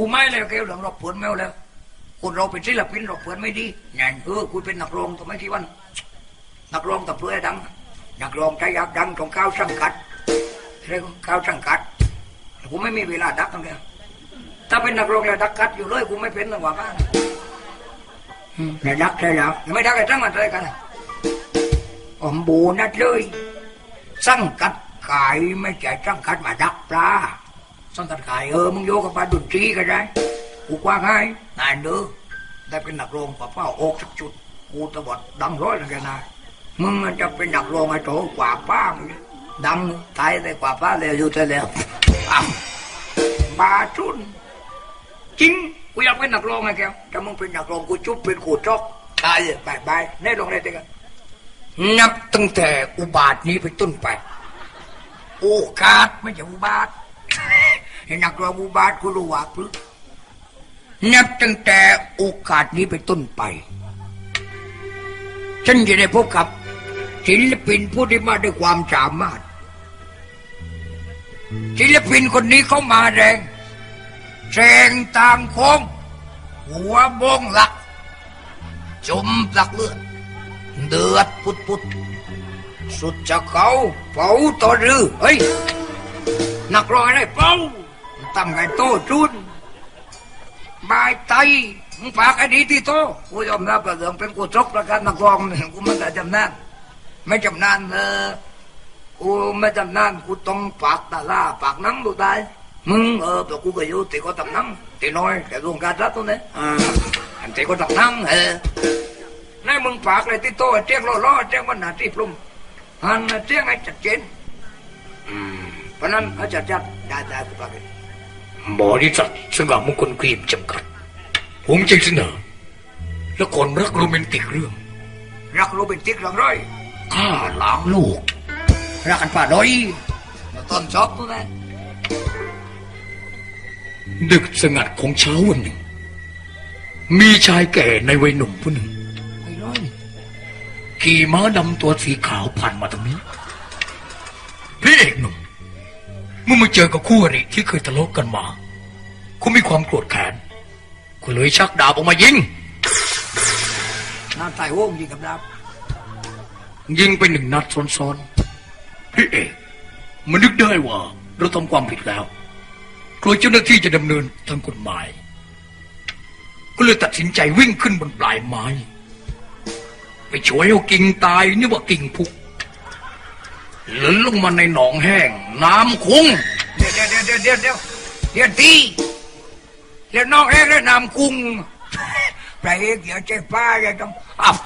กูไม่แล้วแกเหลืองเราเปิดแมวแล้ว คนเราเป็นศิลปินเราเปิดไม่ดีนั่นเออกูเป็นนักร้องทำไมที่วัน นักร้องตะเพื่อดัง นักร้องใจอยากดังของข้าวสังกัดเรื่องข้าวสังกัดกูไม่มีเวลาดักตั้งแต่ถ้าเป็นนักร้องแล้วดักกัดอยู่เลยกูไม่เป็นหรอกว่าบ้านแต่ดักใช่แล้วไม่ดักอะไรตั้งมันอะไรกันอมบูนัดเลย สังกัดขายไม่ใช่สังกัดมาดักปลา สังกัดขายเออมึงโยกกับปลาดุนตรีก็ได้กูกว้างให้นายเด้อได้เป็นนักร้องกว่าเป้าออกสักจุดกูตะบอดดังร้อยแล้วกันนะมึงจะเป็นนักร้องไอ้โตกว่าป้ามึงเนี่ยดังตายได้กว่าป้าแล้วอยู่แต่แล้วอ้าวบาชุนจริงกูอยากเป็นนักร้องไงแกวถ้ามึงเป็นนักร้องกูจุบเป็นกูจอกตายเลยบายบายแน่ลงได้ตีกันนับตั้งแต่อุบาทนี้ไปต้นไปโอกาสไม่ใช่อุบาท เห็นนักร้องอุบาทกูรู้ว่าพึนับตั้งแต่โอกาสนี้ไปต้นไป ฉันจะได้พบกับศิลปินผู้ที่มาด้วยความสามารถ ศิลปินคนนี้เขามาแรงแซงตามโค้งหัวบงหลัก จมหลักเลือด เดือดปุดปุดสุดจะเขาเผาต่อรือเฮ้ยนักรองอะไรเป้า ตั้งไงโตจุนบายไตมึงฝากไอ้ดีที่โตกูยอมรับว่าเรื่องเป็นกูจกประกันนักร้องเนี่ยกูไม่ได้จำนานไม่จำนานเออกูไม่จำนานกูต้องฝากตาลาฝากหนังดูได้มึงเออแต่กูก็อยู่ตีก็ทำหนังตีน้อยแต่รวมการรัฐตัวเนี้อ่าอันตีก็ทำหนังเออนายมึงฝากเลยที่โตเจียงล้อล้อเจียงวันหนาที่ปลุ่มหันเจียงให้จัดเจนอืมเพราะนั้นเขาจัดจัดได้ได้กูฝากเลย บริษัทสง่ามงคลครีมจำกัด ผมจึงเสนอละครรักโรแมนติกเรื่อง รักโรแมนติกหลังร้อยข้าล้างลูก รักกันป่าด้อยต้นชอบตัวนั้นดึกสงัดของเช้าวันหนึ่ง มีชายแก่ในวัยหนุ่มผู้หนึ่งไอ้ร้อยขี่ม้าดำตัวสีขาวผ่านมาตรงนี้พระเอกหนุ่ม เมื่อมาเจอกับคู่อริที่เคยทะเลาะกันมาเขามีความโกรธแค้นก็เลยชักดาบออกมายิงน้ำตายโว้งยิงกับดาบยิงไปหนึ่งนัดซ้อนๆพี่เอกมันนึกได้ว่าเราทำความผิดแล้วกลัวเจ้าหน้าที่จะดำเนินทางกฎหมาย ก็เลยตัดสินใจวิ่งขึ้นบนปลายไม้ ไปช่วยเอากิ่งตายนี่ว่ากิ่งพุก หล่นลงมาในหนองแห้ง น้ำคุ้งเดี๋ยวเดี๋ยวเดี๋ยวเดี๋ยวเดี๋ยวเดี๋ยวตีเดี๋ยวน้องเอ๊ะแล้วนำกุ้งพรเอกอย่าใจป้าอย่าต้องอับ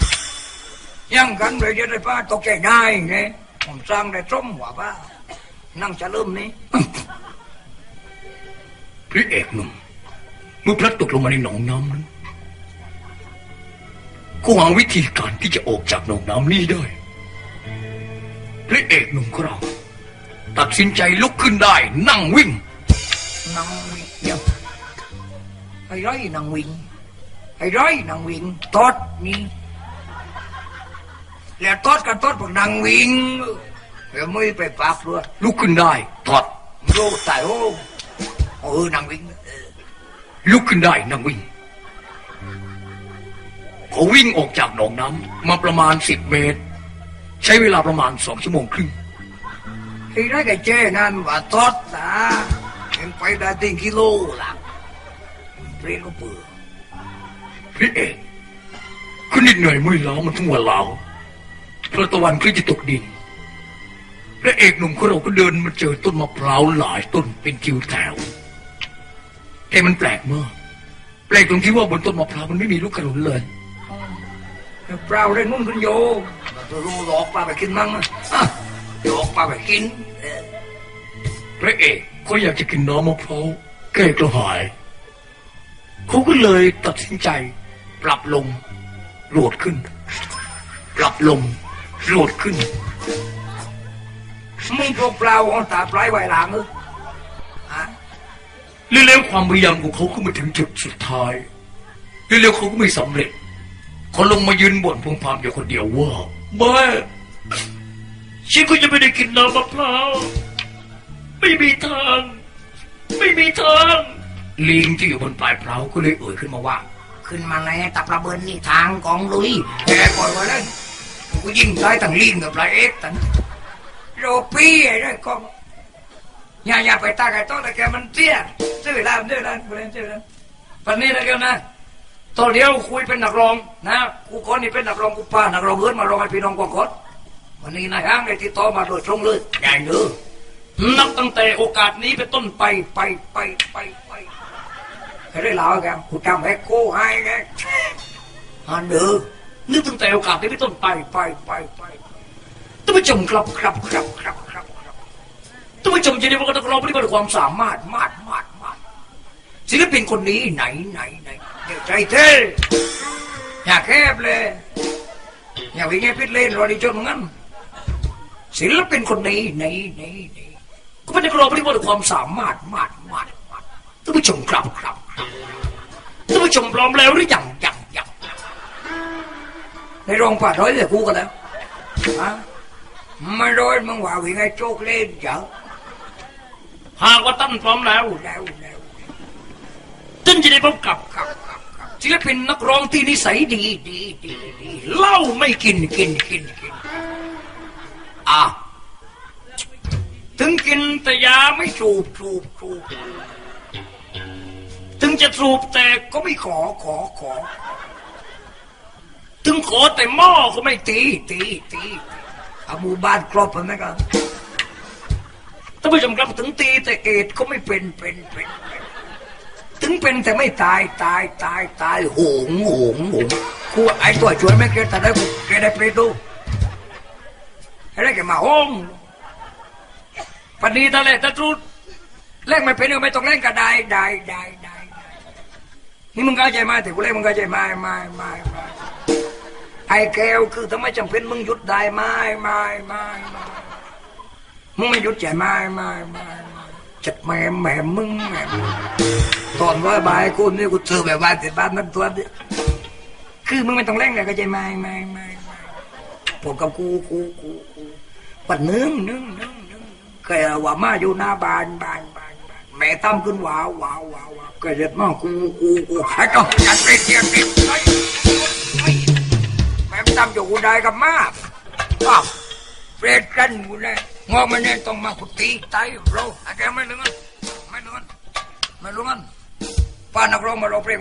ยังกันเลยจะได้ป้าตกใจได้ไงผมสร้างได้ส้มหัวป้านั่งจะเริ่มนี้พระเอกหนุ่มเมื่อพลัดตกลงมาในหนองน้ำนั้นก็หาวิธีการที่จะออกจากหนองน้ำนี้ได้ พระเอกหนุ่มของเรา ตัดสินใจลุกขึ้นได้ นั่งวิ่งนางวิ่งเดี๋ยวไอ้ไรนางวิ่งไอ้ไรนางวิ่งตอดนี่แล้วตอดกับตอดพวกนางวิ่งเดี๋ยวไม่ไปปากด้วยลุกขึ้นได้ถอดโลกตายโอ้เออนางวิ่งเออลุกขึ้นได้นั่งวิ่งเขาวิ่งออกจากหนองน้ำมาประมาณสิบเมตร ใช้เวลาประมาณสองชั่วโมงครึ่งไอ้ไรกับเจ้นั่นว่าตอดนะเห็นไปได้ติงกิโลละเปรี้ยวเปื่อพระเอกก็นิดเหนื่อยเมื่อยล้ามันทั้งวันลาวพระตะวันก็จะตกดินพระเอกหนุ่มของเราก็เดินมาเจอต้นมะพร้าวหลายต้นเป็นคิวแถวแต่มันแปลกมากแปลกตรงที่ว่าบนต้นมะพร้าวมันไม่มีลูกขนุนเลยเปล่าได้นุ่นขึ้นโย รู้หลอกปลาไปกินมั้งนะอะหลอกปลาไปกินพระเอกก็อยากจะกินน้ำมะพร้าวแก้กระหายเขาก็เลยตัดสินใจ ปรับลงโหลดขึ้น ปรับลงโหลดขึ้นมึงพวกเปล่าเอาตาปลายไว้หลังเออฮะเร็วๆความพยายามของเขาก็มาถึงจุดสุดท้ายเร็วๆเขาก็ไม่สำเร็จเขาลงมายืนบ่นพึมพำอยู่คนเดียวว่า แม่ฉันก็จะไม่ได้กินน้ำมะพร้าวไม่มีทาง ไม่มีทาง ลิงที่อยู่บนปลายเพลาก็เลยเอ่ยขึ้นมาว่า ขึ้นมาในตะประเบินนี่ทางกองลุยแกปล่อยมาเลยกูยิงตายทั้งลิงกับปลาเอ็กตันโรปี้ไอ้ไรกองอย่าอย่าไปตาไก่ต้นแต่แกมันเตี้ยซื้อร้านซื้อร้านกูเล่นซื้อร้านปันนี้นะแกนะ ตอนเดียวคุยเป็นนักร้องนะกูคนนี่เป็นนักร้องกูป้านักร้องเอินมาร้องให้พี่น้องกองกดวันนี้นายห้างได้ติดต่อมาโดยตรงเลยใหญ่เด้อนับตั้งแต่โอกาสนี้เป็นต้นไปไปไปไปไป cái đấy là kìa cô chăm hết cô hai cái anh được nếu từng tèo cả cái tôn bay bay bay bay tôi mới chồng khập khập khập khập khập khập tôi mới chồng chỉ đi vào cái เราไม่ได้เป็นความสามารถมากมากมากศิลปินคนนี้ไหนไหนไหน เดี๋ยวใจเท่อย่าแคบเลยอย่าไปแง่พิษเล่นรอดีจนงั้นศิลปินคนนี้ไหนไหนไหนก็ไม่ได้เราไม่ได้เป็นความสามารถมากมากมากท่านผู้ชมครับครับท่านผู้ชมพร้อมแล้วหรือยังยังยังในโรงป่าร้อยเลยกูกันแล้วฮะไม่ร้อยมึงว่าวิ่งไอ้โจกเล่นเจ้าหากว่าตั้นพร้อมแล้วแล้วแล้วท่านจะได้พบกับครับ ศิลปินนักร้องที่นิสัยดีดีดีดีเหล้าไม่กินกินกินกินอะถึงกินแต่ยาไม่สูบสูบสูบถึงจะสูบแต่ก็ไม่ขอขอขอ ถึงขอแต่หม้อก็ไม่ตีตีตีเอาหมู่บ้านครอบมันนะครับท่านผู้ชมครับถึงตีตีแต่เอดก็ไม่เป็นเป็นเป็นเป็น ถึงเป็นแต่ไม่ตายตายตายตายโหงโหงโหงกูไอ้ตัวชวนไม่เกิดแต่ได้กูแกได้ไปดูไอ้ได้แกมาห้องปนีตะเล่ตะตรุดแลกไม่เป็นก็ไม่ต้องเล่นก็ได้ได้ได้ได้นี่มึงเข้าใจไหมแต่กูเล่นมึงเข้าใจไหมไม่ไม่ไม่ไอ้แก้วคือถ้าไม่จำเป็นมึงหยุดได้ไม่ไม่ไม่มึงไม่หยุดใจไม่ไม่ไม่ จัดแม่แม่มึงแม่มึงตอนว่าบายกูนี่กูเจอแบบว่าแต่บ้านนั้นตัวเดียวคือมึงไม่ต้องเล่นกันเข้าใจไมไม่ไม่ไม่ผมกับกูกูกูกูปัดนึ่งนึ่งนึ่งนึ่งเคยว่ามาอยู่หน้าบ้านบ้านบ้านบ้านแม่ตั้มขึ้นว้าวว้าวว้าวว้าวเคยเด็ดมากกูกูกูไอ้ต้องจัดไปเทียบติดเฮ้ยเฮ้ยแม่ตั้มอยู่กูได้กับมาอ้าวเปรตกันกูเลย งอมันเนี่ยต้องมาขุดตีตายเราอาแกไม่ลืมไม่ลืมไม่ลืมป้านักร้องมาเราเพลง